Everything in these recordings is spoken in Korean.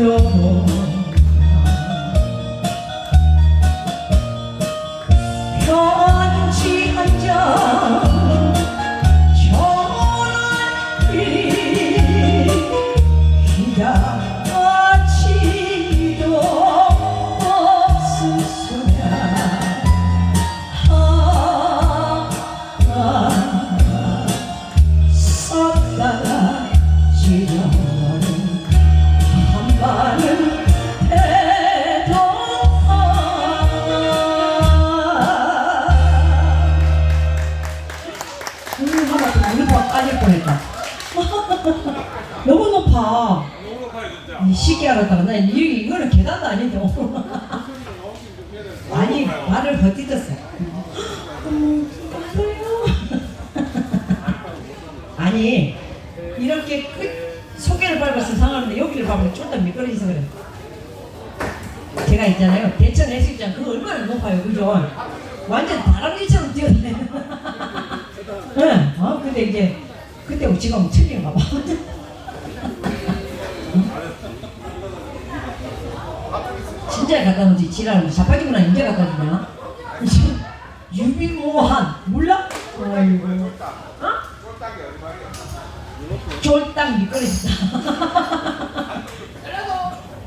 Lúc 아니 이렇게 끝 소개를 밟아서 상하는데 여기를 밟으면 쫄딱 미끄러져서 그래 제가 있잖아요. 대천 해수욕장 그거 얼마나 높아요. 그죠? 완전 다람쥐처럼 뛰어다녀 응. 어 근데 이제 그때 지금 틀린가 봐. 진짜 갖다 놓지 지랄을 자빠지구나 이제 갖다 주냐 유비모한 몰라? 아이고 어? 쫄딱 미끄러진다.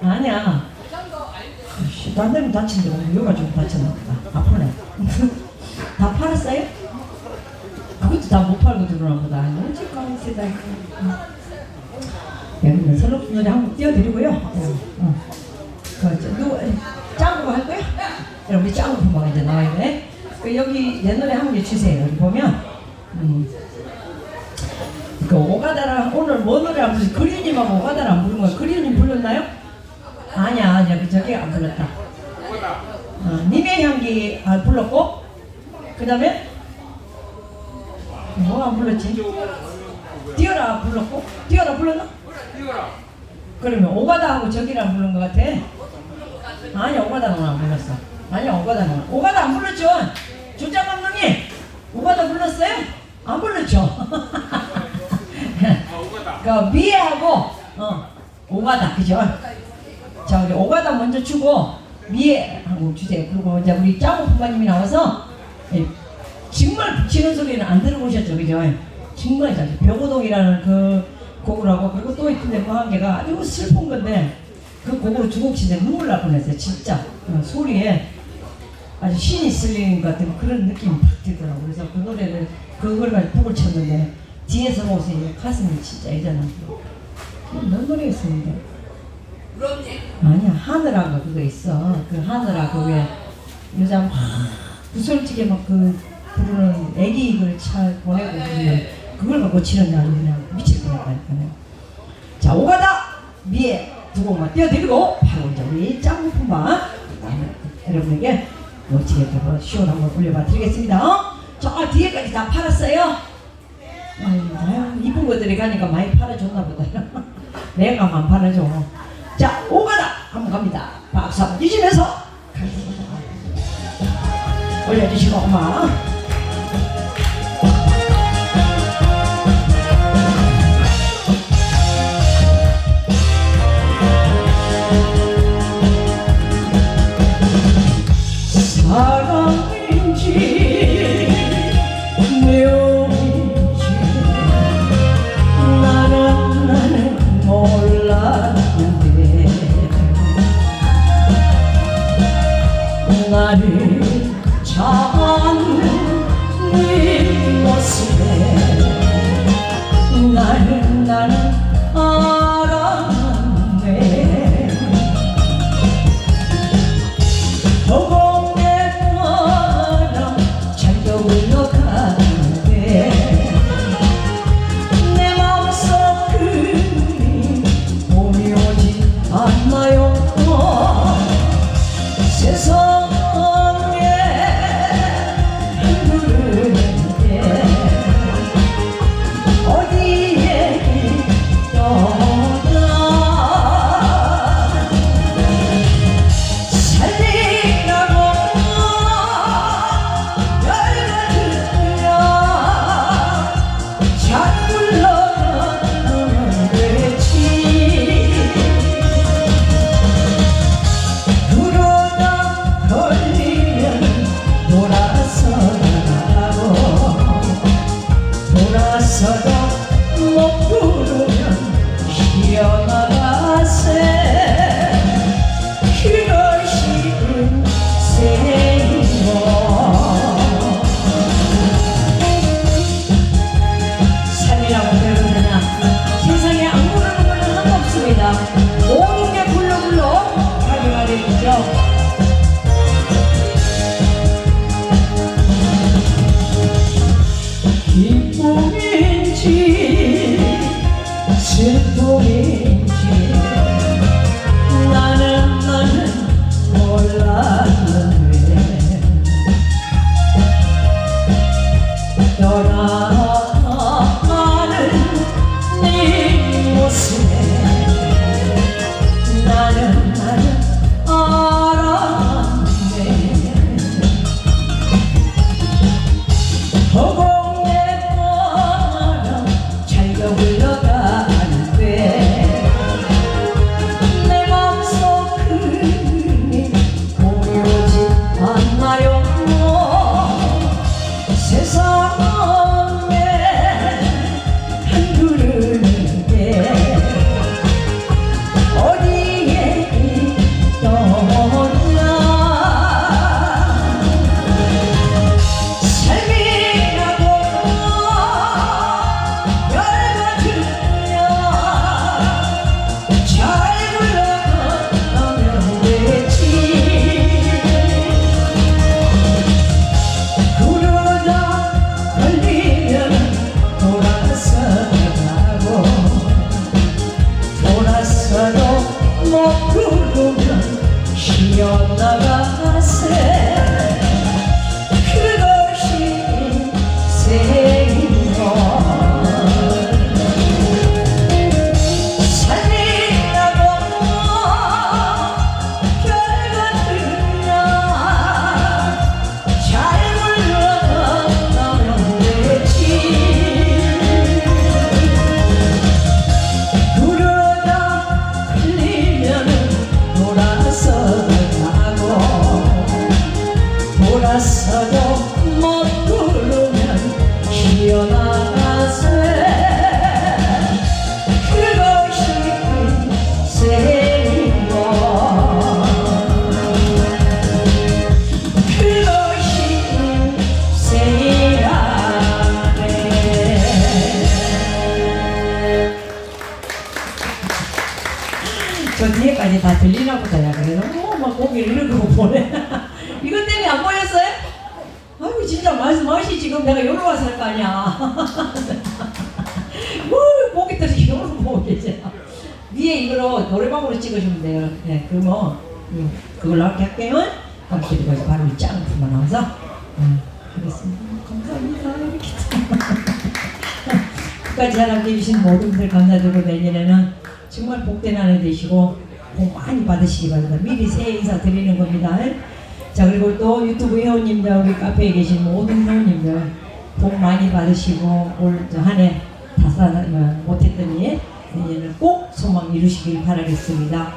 아니야. 씨, 딴 데는 다친데 여가 좀 다쳤나 보다. 아프네 다 팔았어요? 그것도 다 못 팔고 들어오나 보다. 언제 까만세다 여기는 설렁 노래 한곡 띄워드리고요. 어, 어. 그, 저, 누구, 짱구 할 거야? 여러분, 우리 짱구 부모가 이제 나와 있네. 그 여기 내 노래 한 개 주세요. 여기 보면, 음, 그 오늘 뭐 노래 안 부르지? 그리님하고 오가다랑 안 부른 거야. 그리님 불렀나요? 아니야, 아니야. 그 저기 안 불렀다. 어, 님의 향기 아, 불렀고, 그 다음에, 뭐 안 불렀지? 뛰어라 불렀고, 뛰어라 불렀나? 그러면 오가다하고 저기랑 부른 것 같아. 아니 오가다는 안 불렀어. 아니 오가다는 오가다 안 불렀죠. 조장 감독님 오가다 불렀어요? 안 불렀죠. 그 미애하고 어 오가다 그죠? 자 우리 오가다 먼저 주고 미애하고 주세요. 그리고 이제 우리 짜고 부모님이 나와서 예, 정말 붙이는 소리는 안 들어보셨죠, 그죠? 정말 잘 벽오동이라는 그 곡을 하고 그리고 또 있던데 그한 개가 아주 슬픈 건데 그 곡으로 두곡 치는데 눈물 날 뻔했어요, 진짜 어, 소리에 아주 신이 쓸리는 것 같은 그런 느낌이 팍 들더라고. 그래서 그 노래를 그걸 가지고 북을 쳤는데 뒤에서 보세요, 가슴이 진짜 뭔 노래였었는데? 아니야 하늘아가 그거 있어. 그 하늘아 그게 여자 막 구슬치게 막 그 부르는 애기 이걸 차 보내고 그러면 그걸 갖고 치는 날 그냥 미칠 뻔했다니까요. 자 오가다 미에 두 곡만 띄워드리고 바로 이제 우리 짱구품바 여러분에게 멋지게 또 시원 한번 올려봐 드리겠습니다. 어? 저 뒤에까지 다 팔았어요. 이쁜 것들이 가니까 많이 팔아줬나 보다. 내가만 팔아줘. 자, 오가다! 한번 갑니다. 박수 한번 주시면서. 올려주시고, 엄마. 몰 저 뒤에까지 다 들리나 보다 야 그래서 어막 고기를 이러고 보내. 이것 때문에 안 보였어요? 아이고 진짜 맛, 맛이 지금 내가 여기로 와서 할 거 아니야. 뭐 고기 떨어지 여기로 보고 계세요. 위에 이거로 노래방으로 찍으시면 돼요. 네 그러면 음, 그걸로 이렇게 할게요. 감사드리고 바로 이 짱프만 나와서. 음, 하겠습니다. 감사합니다. 이렇게. 끝까지 사랑해 주신 모든 분들 감사드리고 내년에는 정말 복된 한해 되시고 복 많이 받으시기 바랍니다. 미리 새해 인사 드리는 겁니다. 자 그리고 또 유튜브 회원님들 우리 카페에 계신 모든 회원님들 복 많이 받으시고 올 한해 다사 못했더니 내년을 꼭 소망 이루시길 바라겠습니다.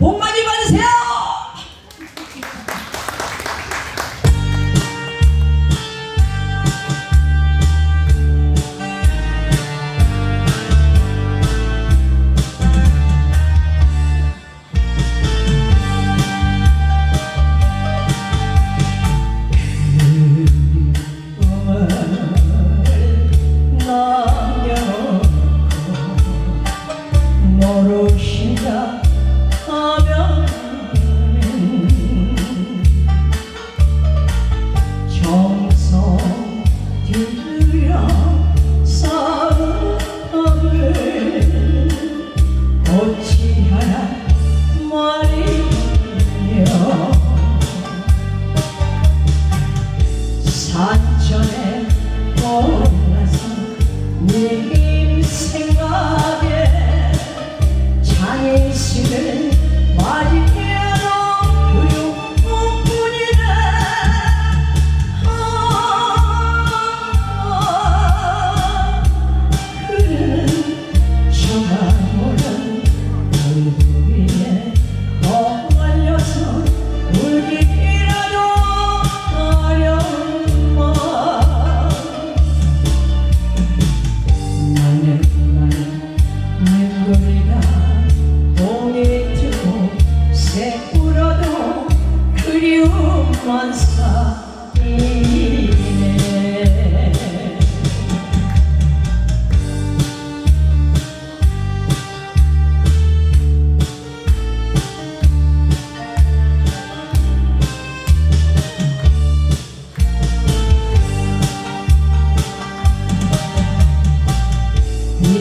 복 많이 받으세요.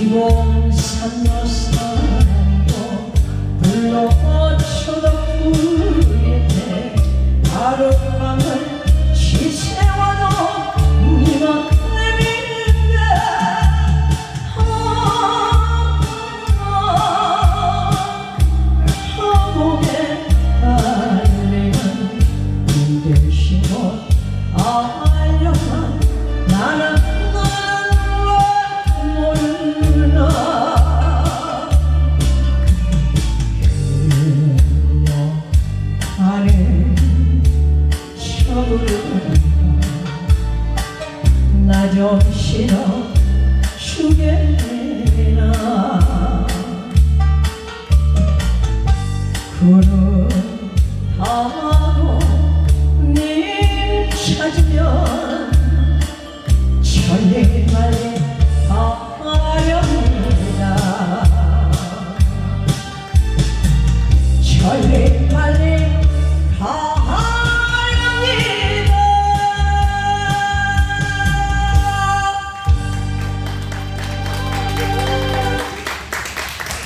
지금 산도 산도 불러 뻗쳐도 후회돼 하룻밤을 지새워도 네만큼을 믿는다